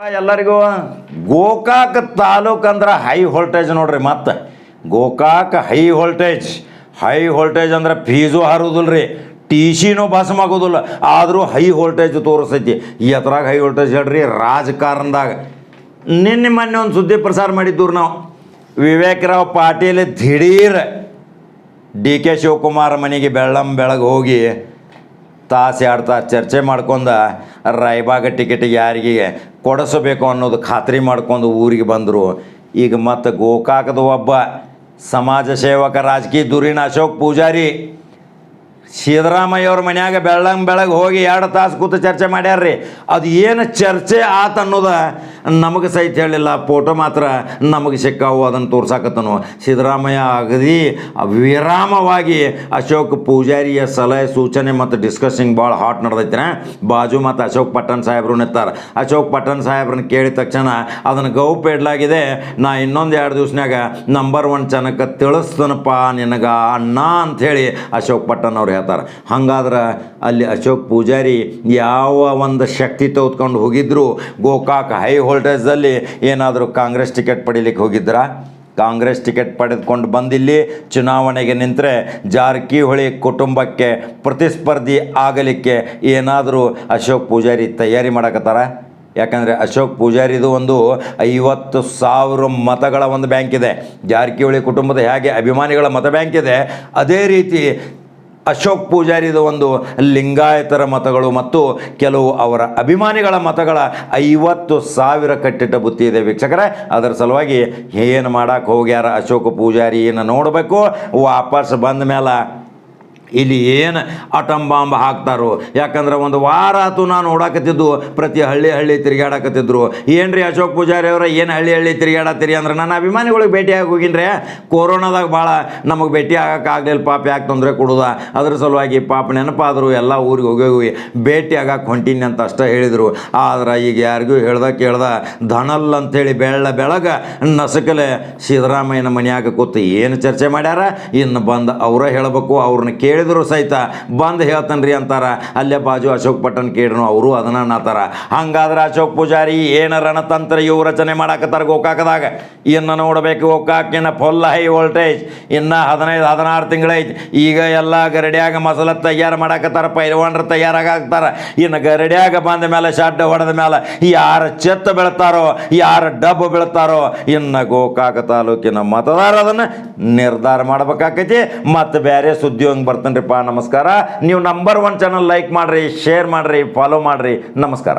ಎಲ್ಲರಿಗೂ ಗೋಕಾಕ್ ತಾಲೂಕು ಅಂದ್ರೆ high voltage ನೋಡ್ರಿ ಮತ್ತೆ. Gokak high voltage high voltage ಅಂದ್ರೆ ಫೀಸು ಹಾರುದಿಲ್ಲ ರೀ ಟಿ ಸಿನೂ ಭಸ್ಮ ಆಗೋದಿಲ್ಲ. ಆದರೂ ಹೈ ವೋಲ್ಟೇಜ್ ತೋರಿಸ್ತೈತಿ ಹತ್ರಾಗ ಹೈ ವೋಲ್ಟೇಜ್ ಹೇಳ್ರಿ ರಾಜಕಾರಣದಾಗ. ನಿನ್ನೆ ಮೊನ್ನೆ ಒಂದು ಸುದ್ದಿ ಪ್ರಸಾರ ಮಾಡಿದ್ದು ನಾವು. ವಿವೇಕರಾವ್ ಪಾಟೀಲ್ ದಿಢೀರ್ ಡಿ ಕೆ ಶಿವಕುಮಾರ್ ಮನೆಗೆ ಬೆಳ್ಳಂ ಬೆಳಗ್ಗೆ ಹೋಗಿ ತಾಸು ಎರಡು ತಾಸು ಚರ್ಚೆ ಮಾಡ್ಕೊಂಡ ರಾಯಬಾಗ ಟಿಕೆಟ್ ಯಾರಿಗೆ ಕೊಡಿಸಬೇಕು ಅನ್ನೋದು ಖಾತ್ರಿ ಮಾಡ್ಕೊಂಡು ಊರಿಗೆ ಬಂದರು. ಈಗ ಮತ್ತು ಗೋಕಾಕದ ಒಬ್ಬ ಸಮಾಜ ಸೇವಕ ರಾಜಕೀಯ ಧುರೀಣ ಅಶೋಕ್ ಪೂಜಾರಿ. ಸಿದ್ದರಾಮಯ್ಯ ಅವ್ರ ಮನ್ಯಾಗ ಬೆಳ್ಳಂಗ ಬೆಳಗ್ಗೆ ಹೋಗಿ ಎರಡು ತಾಸು ಕೂತು ಚರ್ಚೆ ಮಾಡ್ಯಾರ್ರಿ. ಅದು ಏನು ಚರ್ಚೆ ಆತ ಅನ್ನೋದ ನಮಗೆ ಸಹಿತ ಹೇಳಿಲ್ಲ. ಫೋಟೋ ಮಾತ್ರ ನಮಗೆ ಸಿಕ್ಕಾವು ಅದನ್ನು ತೋರ್ಸಾಕತ್ತನು. ಸಿದ್ದರಾಮಯ್ಯ ಅಗದಿ ವಿರಾಮವಾಗಿ ಅಶೋಕ್ ಪೂಜಾರಿಯ ಸಲಹೆ, ಸೂಚನೆ ಮತ್ತು ಡಿಸ್ಕಸಿಂಗ್ ಭಾಳ ಹಾಟ್ ನಡೆದೈತೆ ಬಾಜು ಮತ್ತು ಅಶೋಕ್ ಪಟ್ಟಣ್ ಸಾಹೇಬ್ರು ನಿಂತಾರ. ಅಶೋಕ್ ಪಟ್ಟಣ್ ಸಾಹೇಬ್ರನ್ನ ಕೇಳಿದ ತಕ್ಷಣ ಅದನ್ನು ಗೌಪೇಡ್ಲಾಗಿದೆ ನಾ ಇನ್ನೊಂದು ಎರಡು ದಿವ್ಸನಾಗ ನಂಬರ್ ಒನ್ ಜನಕ್ಕೆ ತಿಳಿಸ್ತನಪ್ಪ ನಿನಗ ಅಣ್ಣ ಅಂಥೇಳಿ ಅಶೋಕ್ ಪಟ್ಟಣ್ ಅವ್ರು ಹೇಳ್ತಾರೆ. ಹಂಗಾದ್ರೆ ಅಲ್ಲಿ ಅಶೋಕ್ ಪೂಜಾರಿ ಯಾವ ಒಂದು ಶಕ್ತಿ ತೆಗೆದುಕೊಂಡು ಹೋಗಿದ್ರು? ಗೋಕಾಕ್ ಹೈ ವೋಲ್ಟೇಜಲ್ಲಿ ಏನಾದರೂ ಕಾಂಗ್ರೆಸ್ ಟಿಕೆಟ್ ಪಡಿಲಿಕ್ಕೆ ಹೋಗಿದ್ರ? ಕಾಂಗ್ರೆಸ್ ಟಿಕೆಟ್ ಪಡೆದುಕೊಂಡು ಬಂದಿಲ್ಲಿ ಚುನಾವಣೆಗೆ ನಿಂತರೆ ಜಾರಕಿಹೊಳಿ ಕುಟುಂಬಕ್ಕೆ ಪ್ರತಿಸ್ಪರ್ಧಿ ಆಗಲಿಕ್ಕೆ ಏನಾದರೂ ಅಶೋಕ್ ಪೂಜಾರಿ ತಯಾರಿ ಮಾಡಕತ್ತಾರ? ಯಾಕಂದರೆ ಅಶೋಕ್ ಪೂಜಾರಿದು ಒಂದು ಐವತ್ತು ಸಾವಿರ ಮತಗಳ ಒಂದು ಬ್ಯಾಂಕ್ ಇದೆ ಜಾರಕಿಹೊಳಿ ಕುಟುಂಬದ ಹೇಗೆ ಅಭಿಮಾನಿಗಳ ಮತ ಬ್ಯಾಂಕ್ ಇದೆ ಅದೇ ರೀತಿ ಅಶೋಕ್ ಪೂಜಾರಿದು ಒಂದು ಲಿಂಗಾಯತರ ಮತಗಳು ಮತ್ತು ಕೆಲವು ಅವರ ಅಭಿಮಾನಿಗಳ ಮತಗಳ ಐವತ್ತು ಸಾವಿರ ಕಟ್ಟಿಟ್ಟ ಬುತ್ತಿ ಇದೆ ವೀಕ್ಷಕರೇ. ಅದರ ಸಲುವಾಗಿ ಏನು ಮಾಡೋಕ್ಕೆ ಹೋಗ್ಯಾರ ಅಶೋಕ್ ಪೂಜಾರಿ ಏನು ನೋಡಬೇಕು. ವಾಪಸ್ ಬಂದ ಮೇಲೆ ಇಲ್ಲಿ ಏನು ಅಟಂಬಾಂಬ ಬಾಂಬ್ ಹಾಕ್ತಾರೋ? ಯಾಕಂದ್ರೆ ಒಂದು ವಾರ ಆತು ನಾನು ನೋಡಾಕತ್ತಿದ್ದು ಪ್ರತಿ ಹಳ್ಳಿ ಹಳ್ಳಿ ತಿರುಗಾಡಕತ್ತಿದ್ರು ಏನ್ರಿ ಅಶೋಕ್ ಪೂಜಾರಿ ಅವರ, ಏನು ಹಳ್ಳಿ ಹಳ್ಳಿ ತಿರುಗಾಡತ್ತೀರಿ ಅಂದ್ರೆ ನನ್ನ ಅಭಿಮಾನಿಗಳಿಗೆ ಭೇಟಿಯಾಗಿ ಹೋಗಿನ್ರಿ ಕೊರೋನಾದಾಗ ಭಾಳ ನಮಗೆ ಭೇಟಿ ಆಗಲಿಲ್ಲ, ಪಾಪ ಯಾಕೆ ತೊಂದರೆ ಕೊಡೋದ? ಅದ್ರ ಸಲುವಾಗಿ ಪಾಪ ನೆನಪಾದರು, ಎಲ್ಲ ಊರಿಗೆ ಹೋಗಿ ಹೋಗಿ ಭೇಟಿ ಆಗಕ್ಕೆ ಹೊಂಟೀನಿ ಅಂತ ಅಷ್ಟೇ ಹೇಳಿದರು. ಆದ್ರೆ ಈಗ ಯಾರಿಗೂ ಹೇಳ್ದ ಕೇಳ್ದ ಧನಲ್ ಅಂಥೇಳಿ ಬೆಳ್ಳ ಬೆಳಗ ನಸಕಲೆ ಸಿದ್ದರಾಮಯ್ಯನ ಮನೆಯಾಗ ಕೂತು ಏನು ಚರ್ಚೆ ಮಾಡ್ಯಾರ? ಇನ್ನು ಬಂದು ಅವರ ಹೇಳಬೇಕು, ಅವ್ರನ್ನ ಕೇಳಿದ್ರು ಸಹಿತ, ಬಂದು ಹೇಳ್ತಾನೆ ರೀ ಅಂತಾರ. ಅಲ್ಲೇ ಬಾಜು ಅಶೋಕ್ ಪಟ್ಟಣ ಕೇಳ್ರು, ಅವರು ಅದನ್ನ ಅನ್ನತಾರ. ಹಂಗಾದ್ರೆ ಅಶೋಕ್ ಪೂಜಾರಿ, ಏನ ರಣತಂತ್ರ ಇವು ರಚನೆ ಮಾಡಾಕತ್ತಾರ ಗೋಕಾಕದಾಗ? ಇನ್ನು ನೋಡಬೇಕು ಗೋಕಾಕಿನ ಫುಲ್ ಹೈ ವೋಲ್ಟೇಜ್ ಇನ್ನು ಹದಿನೈದು, ಹದಿನಾರು ತಿಂಗಳೈತಿ. ಈಗ ಎಲ್ಲ ಗರಡಿಯಾಗ ಮಸಾಲ ತಯಾರು ಮಾಡಾಕತ್ತಾರ, ಪೈಲ್ವಾನ್ರು ತಯಾರಾಗ್ತಾರ ಇನ್ನು ಗರಡಿಯಾಗ ಬಂದ ಮೇಲೆ ಶಡ್ಡ ಹೊಡೆದ ಮೇಲೆ ಯಾರು ಚೆತ್ತ ಬೀಳ್ತಾರೋ, ಯಾರು ಡಬ್ಬು ಬೀಳ್ತಾರೋ, ಇನ್ನು ಗೋಕಾಕ ತಾಲೂಕಿನ ಮತದಾರ ಅದನ್ನು ನಿರ್ಧಾರ ಮಾಡ್ಬೇಕಾಕೈತಿ. ಮತ್ತು ಬೇರೆ ಸುದ್ದಿ ಹಂಗೆ ಬರ್ತೀನಿರಿಪ್ಪ ನಮಸ್ಕಾರ. ನೀವು ನಂಬರ್ ಒನ್ ಚಾನಲ್ ಲೈಕ್ ಮಾಡಿರಿ ಶೇರ್ ಮಾಡಿರಿ ಫಾಲೋ ಮಾಡಿರಿ. ನಮಸ್ಕಾರ.